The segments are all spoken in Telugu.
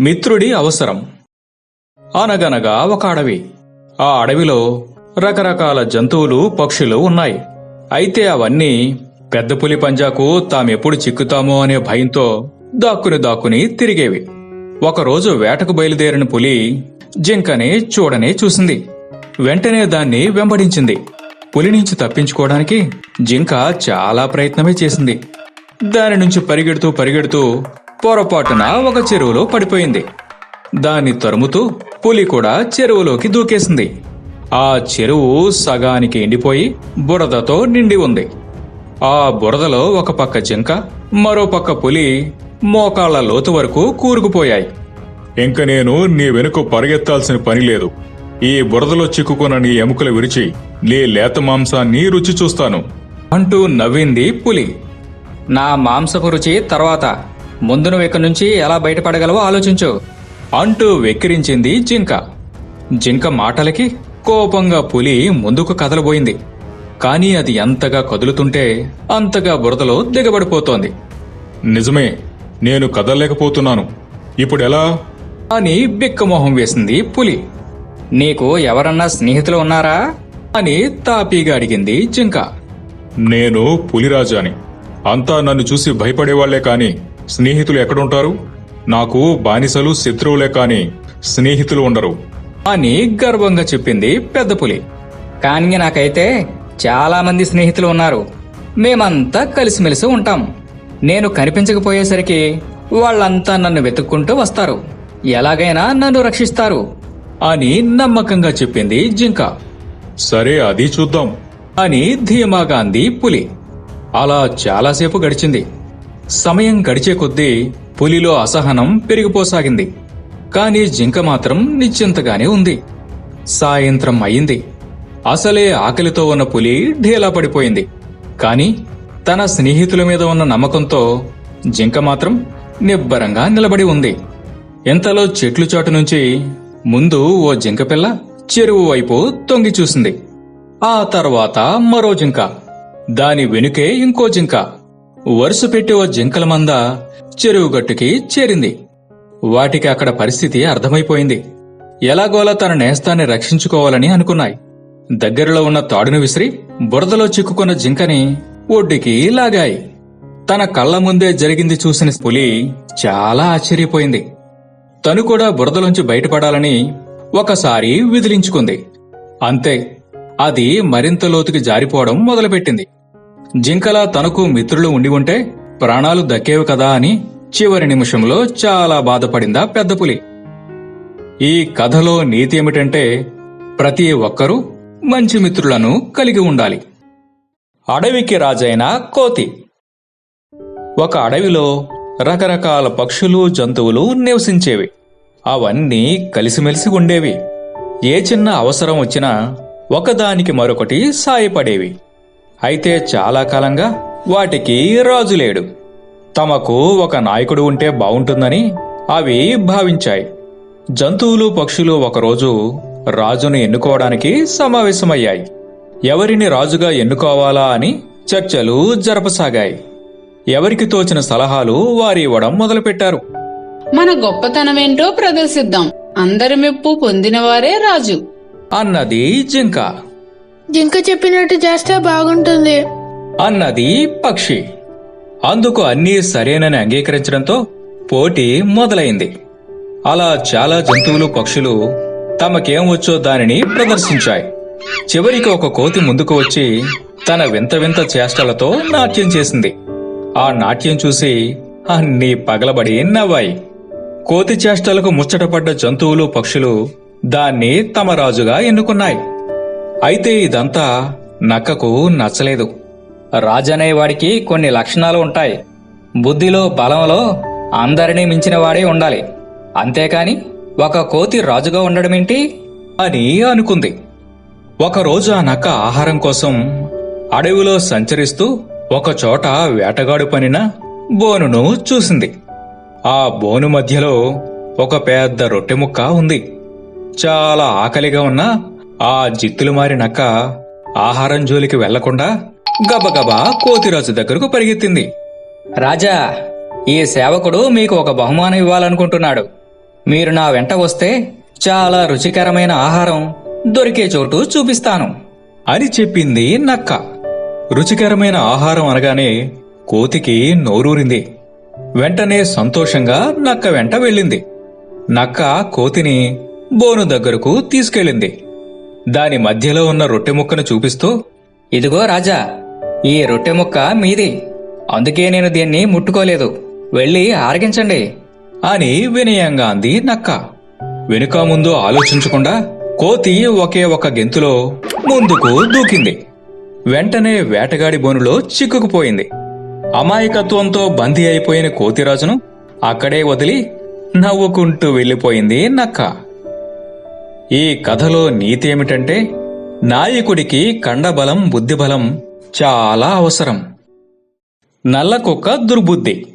మిత్రుడి అవసరం. అనగనగా ఒక అడవి. ఆ అడవిలో రకరకాల జంతువులు పక్షులు ఉన్నాయి. అయితే అవన్నీ పెద్ద పులి పంజాకు తామెప్పుడు చిక్కుతామో అనే భయంతో దాక్కుని దాక్కుని తిరిగేవి. ఒకరోజు వేటకు బయలుదేరిన పులి జింకని చూడనే చూసింది. వెంటనే దాన్ని వెంబడించింది. పులి నుంచి తప్పించుకోవడానికి జింక చాలా ప్రయత్నమే చేసింది. దాని నుంచి పరిగెడుతూ పరిగెడుతూ పొరపాటున ఒక చెరువులో పడిపోయింది. దాన్ని తరుముతూ పులి కూడా చెరువులోకి దూకేసింది. ఆ చెరువు సగానికి ఎండిపోయి బురదతో నిండి ఉంది. ఆ బురదలో ఒక పక్క జింక మరో పక్క పులి మోకాళ్ళ లోతు వరకు కూరుకుపోయాయి. ఇంక నేను నీ వెనుక పరిగెత్తాల్సిన పని లేదు. ఈ బురదలో చిక్కుకున్న నీ ఎముకలు విరిచి నీ లేత మాంసాన్ని రుచి చూస్తాను. అంటూ నవ్వింది పులి. నా మాంసపు రుచి తర్వాత. ముందు నువ్వు ఇక్కడి నుంచి ఎలా బయటపడగలవో ఆలోచించు. అంటూ వెక్కిరించింది జింక. జింక మాటలకి కోపంగా పులి ముందుకు కదలబోయింది. కానీ అది ఎంతగా కదులుతుంటే అంతగా బురదలో దిగబడిపోతోంది. నిజమే నేను కదలలేకపోతున్నాను. ఇప్పుడెలా అని బిక్కమొహం వేసింది పులి. నీకు ఎవరన్నా స్నేహితులు ఉన్నారా? అని తాపీగా అడిగింది జింక. నేను పులిరాజాని. అంతా నన్ను చూసి భయపడేవాళ్ళే కాని స్నేహితులు ఎక్కడుంటారు? నాకు బానిసలు శత్రువులే కాని స్నేహితులు ఉండరు. అని గర్వంగా చెప్పింది పెద్ద పులి. కానీ నాకైతే చాలా మంది స్నేహితులు ఉన్నారు. మేమంతా కలిసిమెలిసి ఉంటాం. నేను కనిపించకపోయేసరికి వాళ్ళంతా నన్ను వెతుక్కుంటూ వస్తారు. ఎలాగైనా నన్ను రక్షిస్తారు అని నమ్మకంగా చెప్పింది జింక. సరే అది చూద్దాం. అని ధీమాగా అంది పులి. అలా చాలాసేపు గడిచింది. సమయం గడిచే కొద్దీ పులిలో అసహనం పెరిగిపోసాగింది. కాని జింక మాత్రం నిశ్చింతగానే ఉంది. సాయంత్రం అయింది. అసలే ఆకలితో ఉన్న పులి ఢీలా పడిపోయింది. కాని తన స్నేహితుల మీద ఉన్న నమ్మకంతో జింక మాత్రం నిబ్బరంగా నిలబడి ఉంది. ఇంతలో చెట్లు చాటు నుంచి ముందు ఓ జింక పిల్ల చెరువు వైపు తొంగి చూసింది. ఆ తర్వాత మరో జింక. దాని వెనుకే ఇంకో జింక. వరుస పెట్టి ఓ జింకల మంద చెరువు గట్టుకి చేరింది. వాటికి అక్కడ పరిస్థితి అర్థమైపోయింది. ఎలాగోలా తన నేస్తాన్ని రక్షించుకోవాలని అనుకున్నాయి. దగ్గరలో ఉన్న తాడును విసిరి బురదలో చిక్కుకున్న జింకని ఒడ్డుకి లాగాయి. తన కళ్ళ ముందే జరిగింది చూసిన పులి చాలా ఆశ్చర్యపోయింది. తను కూడా బురదలోంచి బయటపడాలని ఒకసారి విదిలించుకుంది. అంతే అది మరింత లోతుకి జారిపోవడం మొదలుపెట్టింది. జింకలా తనకు మిత్రులు ఉండి ఉంటే ప్రాణాలు దక్కేవి కదా అని చివరి నిమిషంలో చాలా బాధపడిందా పెద్ద పులి. ఈ కథలో నీతి ఏమిటంటే ప్రతి ఒక్కరూ మంచి మిత్రులను కలిగి ఉండాలి. అడవికి రాజైన కోతి. ఒక అడవిలో రకరకాల పక్షులు జంతువులు నివసించేవి. అవన్నీ కలిసిమెలిసి ఉండేవి. ఏ చిన్న అవసరం వచ్చినా ఒకదానికి మరొకటి సాయపడేవి. అయితే చాలా కాలంగా వాటికి రాజు లేడు. తమకు ఒక నాయకుడు ఉంటే బావుంటుందని అవి భావించాయి. జంతువులు పక్షులు ఒకరోజు రాజును ఎన్నుకోవడానికి సమావేశమయ్యాయి. ఎవరిని రాజుగా ఎన్నుకోవాలా అని చర్చలు జరపసాగాయి. ఎవరికి తోచిన సలహాలు వారి ఇవ్వడం మొదలుపెట్టారు. మన గొప్పతనమేంటో ప్రదర్శిద్దాం. అందరి మెప్పు పొందినవారే రాజు. అన్నది జింక. జింక చెప్పినట్టు చేస్తే బాగుంటుంది. అన్నది పక్షి. అందుకు అన్నీ సరేనని అంగీకరించడంతో పోటీ మొదలైంది. అలా చాలా జంతువులు పక్షులు తమకేం వచ్చో దానిని ప్రదర్శించాయి. చివరికి ఒక కోతి ముందుకు వచ్చి తన వింత వింత చేష్టలతో నాట్యం చేసింది. ఆ నాట్యం చూసి అన్నీ పగలబడి నవ్వాయి. కోతి చేష్టలకు ముచ్చటపడ్డ జంతువులు పక్షులు దాన్ని తమ రాజుగా ఎన్నుకున్నాయి. అయితే ఇదంతా నక్కకు నచ్చలేదు. రాజనేవాడికి కొన్ని లక్షణాలు ఉంటాయి. బుద్ధిలో బలంలో అందరినీ మించిన వాడే ఉండాలి. అంతేకాని ఒక కోతి రాజుగా ఉండడమేంటి అని అనుకుంది. ఒకరోజు ఆ నక్క ఆహారం కోసం అడవిలో సంచరిస్తూ ఒకచోట వేటగాడు పనిన బోనును చూసింది. ఆ బోను మధ్యలో ఒక పెద్ద రొట్టె ముక్క ఉంది. చాలా ఆకలిగా ఉన్న ఆ జిత్తులు మారి నక్క ఆహారం జోలికి వెళ్ళకుండా గబగబా కోతిరాజు దగ్గరకు పరిగెత్తింది. రాజా ఈ సేవకుడు మీకు ఒక బహుమానం ఇవ్వాలనుకుంటున్నాడు. మీరు నా వెంట వస్తే చాలా రుచికరమైన ఆహారం దొరికే చోటు చూపిస్తాను. అని చెప్పింది నక్క. రుచికరమైన ఆహారం అనగానే కోతికి నోరూరింది. వెంటనే సంతోషంగా నక్క వెంట వెళ్ళింది. నక్క కోతిని బోను దగ్గరకు తీసుకెళ్ళింది. దాని మధ్యలో ఉన్న రొట్టె ముక్కను చూపిస్తూ ఇదిగో రాజా ఈ రొట్టె ముక్క మీది. అందుకే నేను దీన్ని ముట్టుకోలేదు. వెళ్ళి ఆరగించండి. అని వినయంగా అంది నక్క. వెనుక ముందు ఆలోచించకుండా కోతి ఒకే ఒక గెంతులో ముందుకు దూకింది. వెంటనే వేటగాడి బోనులో చిక్కుకుపోయింది. అమాయకత్వంతో బందీ అయిపోయిన కోతిరాజును అక్కడే వదిలి నవ్వుకుంటూ వెళ్ళిపోయింది నక్క. ఈ కథలో నీతి ఏమిటంటే నాయకుడికి కండబలం బుద్ధిబలం చాలా అవసరం. నల్లకుక్క దుర్బుద్ధి.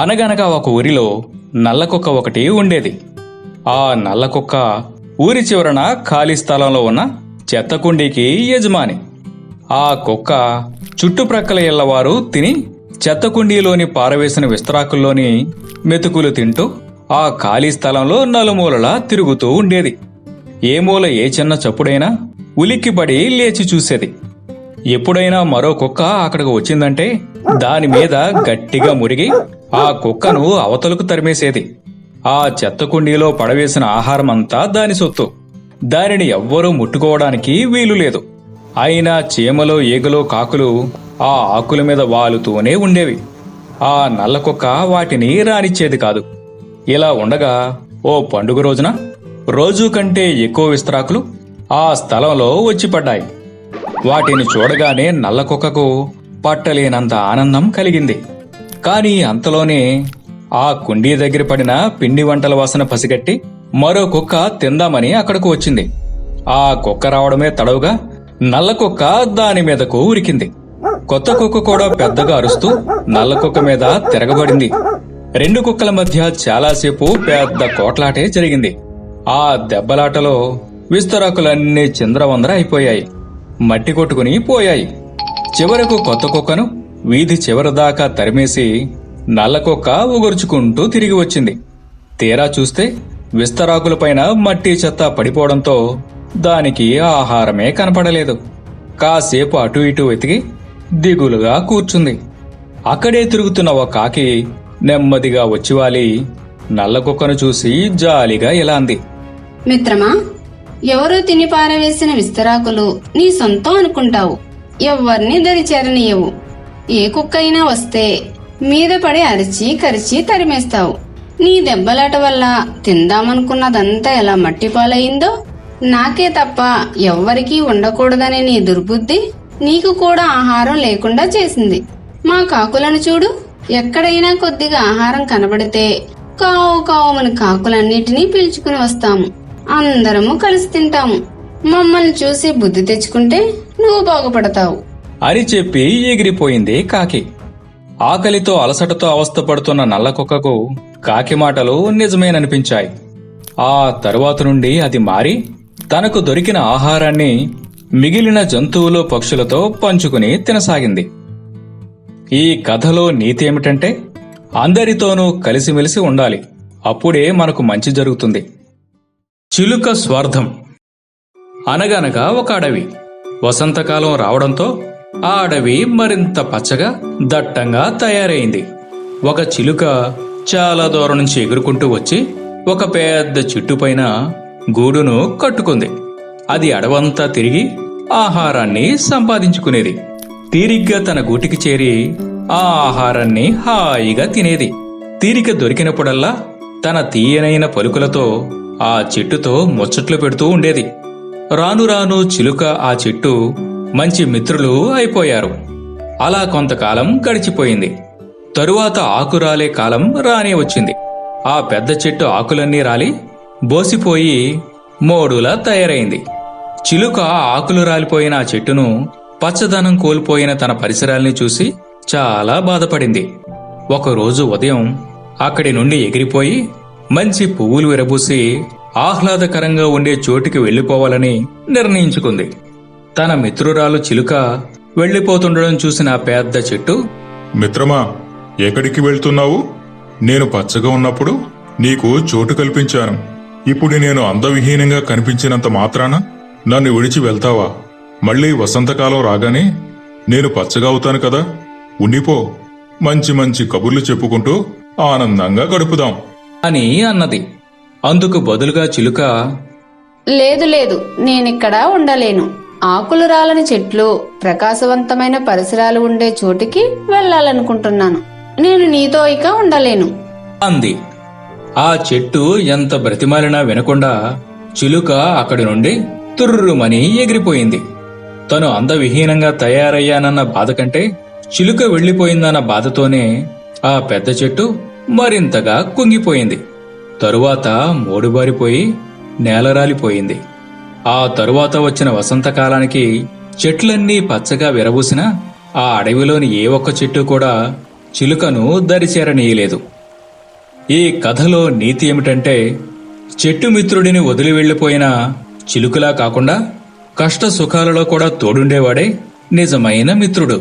అనగనగా ఒక ఊరిలో నల్లకుక్క ఒకటి ఉండేది. ఆ నల్లకుక్క ఊరి చివరన ఖాళీ స్థలంలో ఉన్న చెత్త కుండీకి యజమాని. ఆ కుక్క చుట్టుప్రక్కల ఇళ్ళవారు తిని చెత్త కుండీలోని పారవేసిన విస్తరాకుల్లోని మెతుకులు తింటూ ఆ ఖాళీ స్థలంలో నలుమూలలా తిరుగుతూ ఉండేది. ఏ మూల ఏ చిన్న చప్పుడైనా ఉలిక్కిపడి లేచి చూసేది. ఎప్పుడైనా మరో కుక్క అక్కడికి వచ్చిందంటే దాని మీద గట్టిగా మురిగి ఆ కుక్కను అవతలకు తరిమేసేది. ఆ చెత్త కుండీలో పడవేసిన ఆహారమంతా దాని సొత్తు. దానిని ఎవ్వరూ ముట్టుకోవడానికి వీలు లేదు. అయినా చీమలో ఈగలో కాకులు ఆ ఆకుల మీద వాలుతూనే ఉండేవి. ఆ నల్ల కుక్క వాటిని రానిచ్చేది కాదు. ఇలా ఉండగా ఓ పండుగ రోజున రోజు కంటే ఎక్కువ విస్తరాకులు ఆ స్థలంలో వచ్చి పడ్డాయి వాటిని చూడగానే నల్ల కుక్కకు పట్టలేనంత ఆనందం కలిగింది. కాని అంతలోనే ఆ కుండీ దగ్గర పడిన పిండి వంటల వాసన పసిగట్టి మరో కుక్క తిందామని అక్కడకు వచ్చింది. ఆ కుక్క రావడమే తడవుగా నల్ల కుక్క దాని మీదకు ఉరికింది. కొత్త కుక్క కూడా పెద్దగా అరుస్తూ నల్ల కుక్క మీద తిరగబడింది. రెండు కుక్కల మధ్య చాలాసేపు పెద్ద కోట్లాటే జరిగింది. ఆ దెబ్బలాటలో విస్తరాకులన్నీ చింద్రవందర అయిపోయాయి. మట్టి కొట్టుకుని పోయాయి. చివరకు కొత్త కుక్కను వీధి చివరి దాకా తరిమేసి నల్ల కుక్క ఉగుర్చుకుంటూ తిరిగి వచ్చింది. తీరా చూస్తే విస్తరాకులపైన మట్టి చెత్త పడిపోవడంతో దానికి ఆహారమే కనపడలేదు. కాసేపు అటు ఇటు వెతికి దిగులుగా కూర్చుంది. అక్కడే తిరుగుతున్న ఒక కాకి నెమ్మదిగా వచ్చివాలి. నల్ల కుక్కను చూసి జాలిగా ఇలా అంది. మిత్రమా ఎవరో తిని పారవేసిన విస్తరాకులు నీ సొంతం అనుకుంటావు. ఎవ్వరిని దరి చేరనీయవు ఏ కుక్క అయినా వస్తే మీద పడి అరిచి కరిచి తరిమేస్తావు. నీ దెబ్బలాట వల్ల తిందామనుకున్నదంతా ఎలా మట్టిపాలయ్యిందో? నాకే తప్ప ఎవ్వరికీ ఉండకూడదనే నీ దుర్బుద్ధి నీకు కూడా ఆహారం లేకుండా చేసింది. మా కాకులను చూడు. ఎక్కడైనా కొద్దిగా ఆహారం కనబడితే కావు కావుమని కాకులన్నిటినీ పీల్చుకుని వస్తాము. అందరము కలిసి తింటాము. మమ్మల్ని చూసి బుద్ధి తెచ్చుకుంటే నువ్వు బాగుపడతావు. అని చెప్పి ఎగిరిపోయింది కాకి. ఆకలితో అలసటతో అవస్థపడుతున్న నల్ల కుక్కకు కాకి మాటలు నిజమేననిపించాయి. ఆ తరువాత నుండి అది మారి తనకు దొరికిన ఆహారాన్ని మిగిలిన జంతువులు పక్షులతో పంచుకుని తినసాగింది. ఈ కథలో నీతి ఏమిటంటే అందరితోనూ కలిసిమెలిసి ఉండాలి. అప్పుడే మనకు మంచి జరుగుతుంది. చిలుక స్వార్థం. అనగనగా ఒక అడవి. వసంతకాలం రావడంతో ఆ అడవి మరింత పచ్చగా దట్టంగా తయారైంది. ఒక చిలుక చాలా దూరం నుంచి ఎగురుకుంటూ వచ్చి ఒక పెద్ద చెట్టుపైన గూడును కట్టుకుంది. అది అడవంతా తిరిగి ఆహారాన్ని సంపాదించుకునేది. తీరిగ్గా తన గూటికి చేరి ఆ ఆహారాన్ని హాయిగా తినేది. తీరిక దొరికినప్పుడల్లా తన తీయనైన పలుకులతో ఆ చెట్టుతో ముచ్చట్లు పెడుతూ ఉండేది. రాను రాను చిలుక ఆ చెట్టు మంచి మిత్రులు అయిపోయారు. అలా కొంతకాలం గడిచిపోయింది. తరువాత ఆకు రాలే కాలం రానే వచ్చింది. ఆ పెద్ద చెట్టు ఆకులన్నీ రాలి బోసిపోయి మోడులా తయారైంది. చిలుక ఆకులు రాలిపోయిన ఆ చెట్టును పచ్చదనం కోల్పోయిన తన పరిసరాల్ని చూసి చాలా బాధపడింది. ఒకరోజు ఉదయం అక్కడి నుండి ఎగిరిపోయి మంచి పువ్వులు విరబూసి ఆహ్లాదకరంగా ఉండే చోటికి వెళ్ళిపోవాలని నిర్ణయించుకుంది. తన మిత్రురాలు చిలుక వెళ్ళిపోతుండడం చూసిన పెద్ద చెట్టు మిత్రమా ఎక్కడికి వెళ్తున్నావు? నేను పచ్చగా ఉన్నప్పుడు నీకు చోటు కల్పించాను. ఇప్పుడు నేను అందవిహీనంగా కనిపించినంత మాత్రాన నన్ను విడిచి వెళ్తావా? మళ్ళీ వసంతకాలం రాగానే నేను పచ్చగా అవుతాను కదా. ఉండిపో. మంచి మంచి కబుర్లు చెప్పుకుంటూ ఆనందంగా గడుపుదాం. అని అన్నది. అందుకు బదులుగా చిలుక లేదు లేదు నేనిక్కడ ఉండలేను. ఆకులు రాలని చెట్లు ప్రకాశవంతమైన పరిసరాలు ఉండే చోటికి వెళ్ళాలనుకుంటున్నాను. నేను నీతో ఇక ఉండలేను. అంది. ఆ చెట్టు ఎంత బ్రతిమాలినా వినకుండా చిలుక అక్కడి నుండి తుర్రుమని ఎగిరిపోయింది. తను అందవిహీనంగా తయారయ్యానన్న బాధ కంటే చిలుక వెళ్ళిపోయిందన్న బాధతోనే ఆ పెద్ద చెట్టు మరింతగా కుంగిపోయింది. తరువాత మోడుబారిపోయి నేలరాలిపోయింది. ఆ తరువాత వచ్చిన వసంతకాలానికి చెట్లన్నీ పచ్చగా విరబూసిన ఆ అడవిలోని ఏ ఒక్క చెట్టు కూడా చిలుకను దరిచేరనీయలేదు. ఈ కథలో నీతి ఏమిటంటే చెట్టు మిత్రుడిని వదిలి వెళ్ళిపోయిన చిలుకలా కాకుండా కష్ట సుఖాలలో కూడా తోడుండేవాడే నిజమైన మిత్రుడు.